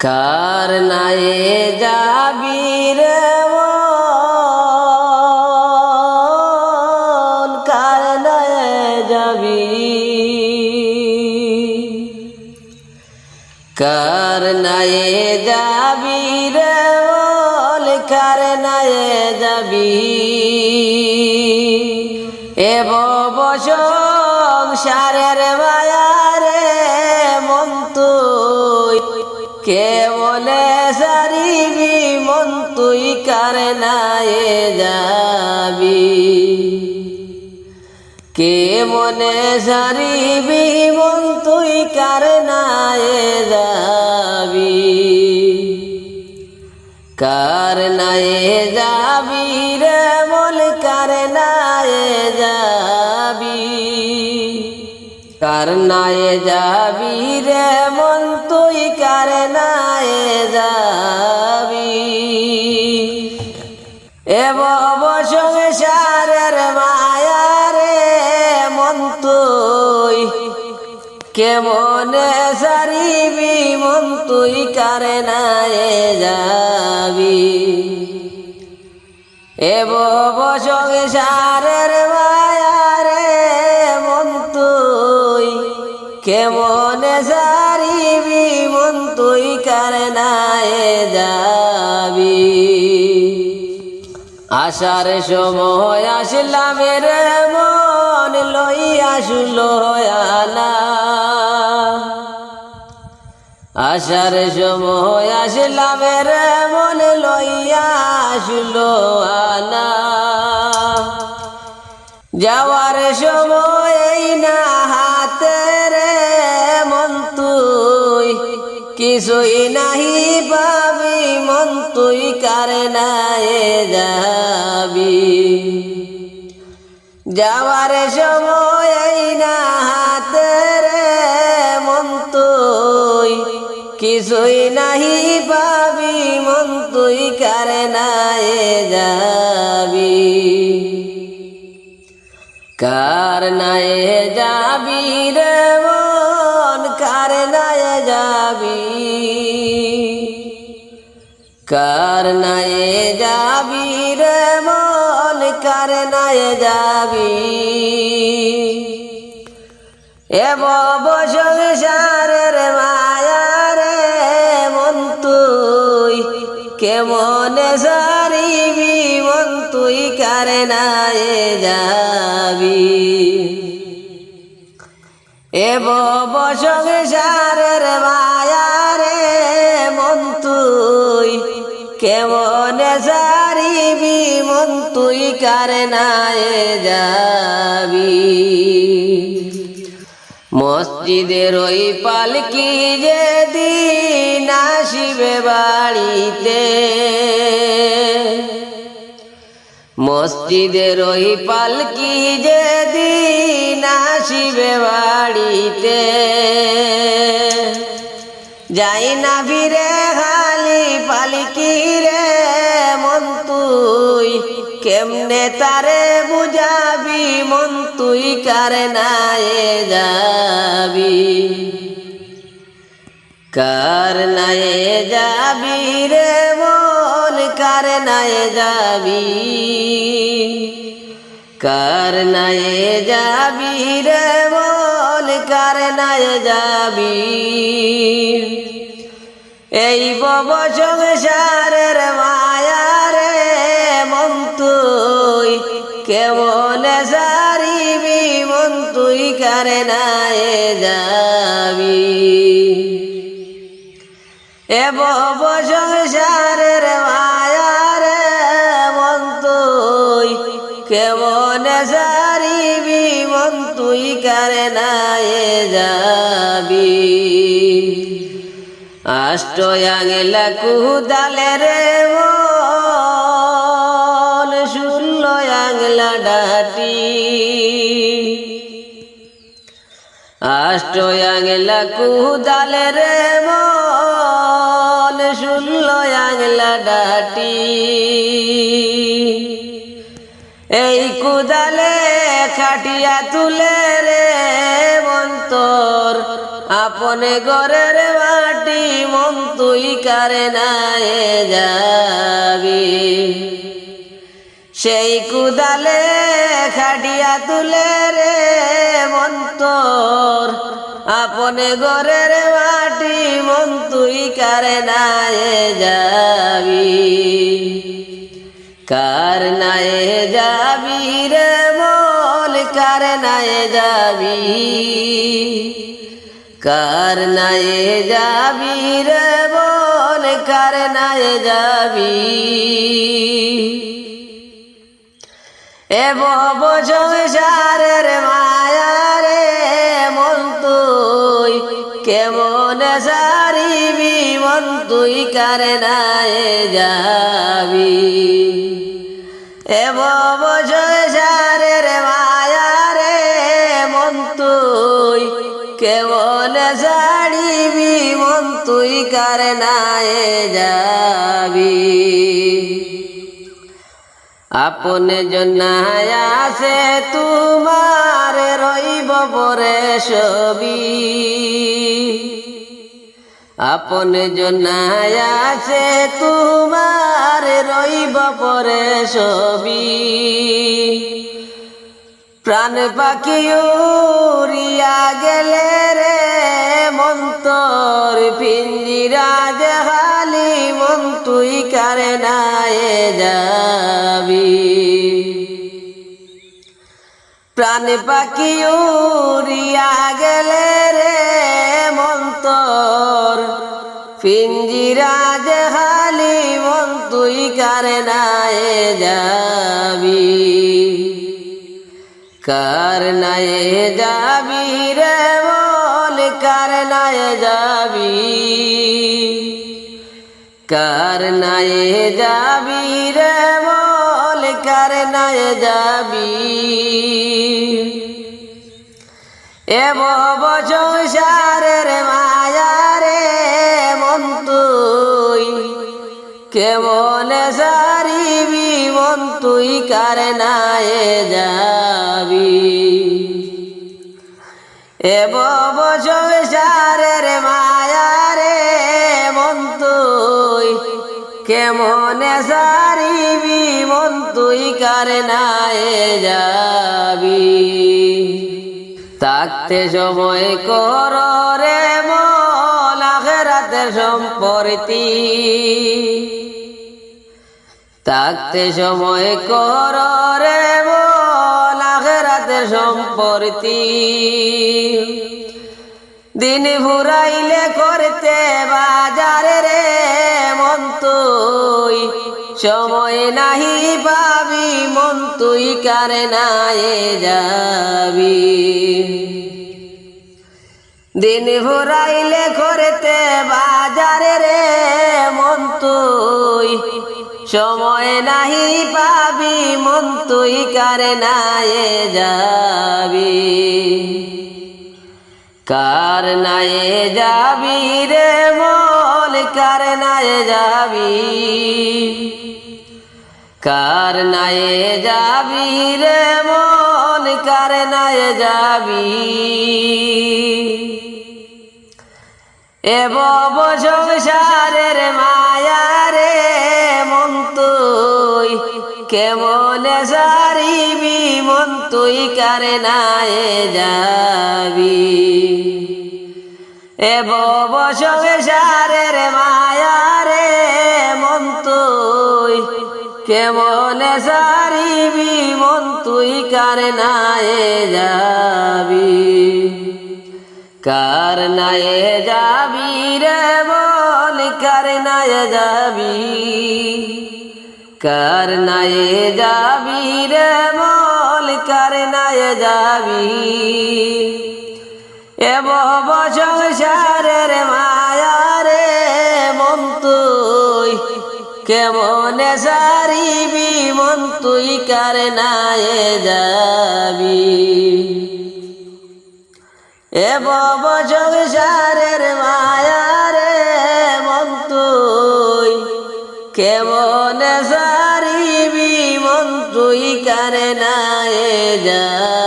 কার নায়ে যাবি রে মন? কার নায়ে যাবি? কার নায়ে যাবি রে মন? কার নায়ে যাবি? এব সংসারের মায়ারে কে বলে সারিবি মন তুই কারে নায়ে যাবি? কে মনে সারিবি মন তুই কারে নায়ে যাবি? কার নায়ে যাবি রে মন কারে নায়ে যাবি? কার নায়ে যাবি রে মন, তুই কার নায়ে যাবি? এব সংসারের মায়া রে মন, তুই কেমনে সারিবি? মন, তুই কারে নায়ে যাবি? এব সংসারের মায়া কেমনে সারিবি মন তুই কারে যাবি? আসার সময় আসলাম রে মন লই আসল আসার সময় আসলাম রে মন লইয়া আসলো আনা যাওয়ার সময় কিছুই নাহি পাবি, মন তুই কারে নায়ে যাবি। যাওয়ার সময় না হাতে রে, মন তুই কিছুই নাহি পাবি, মন তুই কারে নায়ে যাবি। কার নাই যাবি রে? যাবি? কার নায়ে যাবি রে মন? কার নায়ে যাবি? এব সংসারের মায়া রে মন তুই, কেমন সারিবি মন তুই? কারে নায়ে যাবি? এব সংসারের মায়া কেমন সারিবি মন তুই কারে নায়ে যাবি? মসজিদের ওই পালকি যে দিন আসিবে বাড়িতে, মসজিদের ওই পালকি যে দিন আসিবে বাড়িতে। যাই না ভিড়ে কেমনে তারে বুঝাবি, মন তুই কারে নায়ে যাবি? কার নায়ে যাবি রে মন, কার নায়ে যাবি? কার নায়ে যাবি রে মন, কার নায়ে যাবি? এই বব সংসারের কেমন সারিবি মন তুই কারে নায়ে যাবি? এ বব সংসারের মায়া রে মন তুই কেমন সারিবি মন তুই কারে নায়ে যাবি? আষ্ট আঙেলা কুদালে রে মন আঙলা ডাটি। আষ্ট কুদালে রে মন শুনল আঙলা ডাটি। এই কুদালে খাটিয়া তুলে রে মন্তর, আপনে ঘরের মাটি মন তুই কারে নাই যাবি। সেই কুদালে খাটিয়া তুলে রে মন্তর আপনে ঘরের মাটি মন তুই কারে নাই যাবি? কার নাই যাবি রে মল কার নাই যাবি? কার নাই যাবি রে বল কার নাই যাবি? এ বব সংসারের মায়া রে মন তুই, কেমন সারিবি মন তুই কার নাই যাবি। এ বব সংসারের মায়া রে মন তুই, কেমন সারিবি মন তুই কার নাই যাবি। আপনে জনায়াসে তোমার রইব পরে ছবি। আপনে জনায়াসে তোমার রইব পরে ছবি। প্রাণ পাখি উড়িয়া গেলে রে মন্তর পিঞ্জিরা দেখালি মন তুই কারে নাই যাবি প্রাণ পাখি উড়িয়া গেলে রে মন্তর। পিঞ্জিরা দেখালি মন তুই কারে নাই যাবি? কার নাই যাবি রে বল কার নাই যাবি? কার নাই যাবি রে বল কার নাই যাবি? এ বব মায়া রে মন তুই। কেমন সারিবি মন তুই? কার নাই যাবি? এ বব কেমন সারিবি মন তুই কার নাই যাবি? থাকতে সময় কর রে আখেরাতের সম্পর্তি থাকতে সময় কর রে আখেরাতের সম্পর্তি দিন ফুরাইলে করতে বাজারে রে সময় নাহি পাবি, মন তুই কারে নাই যাবি। দিন ফুরাইলে করতে বাজারে রে, মন তুই সময় নাহি পাবি, মন তুই কারে নাই যাবি। কার নাই যাবি রে মল কার নাই যাবি? কার নাই যাবি রে মল কার নাই যাবি? এ বব সংসারের মায়া রে মন তুই, কেমন সারিবি মন তুই, কারে নাই যাবি? এ বব সংসারের মায়া কেমন সারিবি মন তুই কারে নাই যাবি? কার নাই যাবি রে বল কার নাই যাবি? কার নাই যাবি রে বল কার নাই যাবি? এ বব সংসারের মায়া কেমন সারিবি মন তুই কার নাই যাবি? এ বব সংসারের মায়া রে মন তুই। কেমন সারিবি মন তুই কারে নাই যা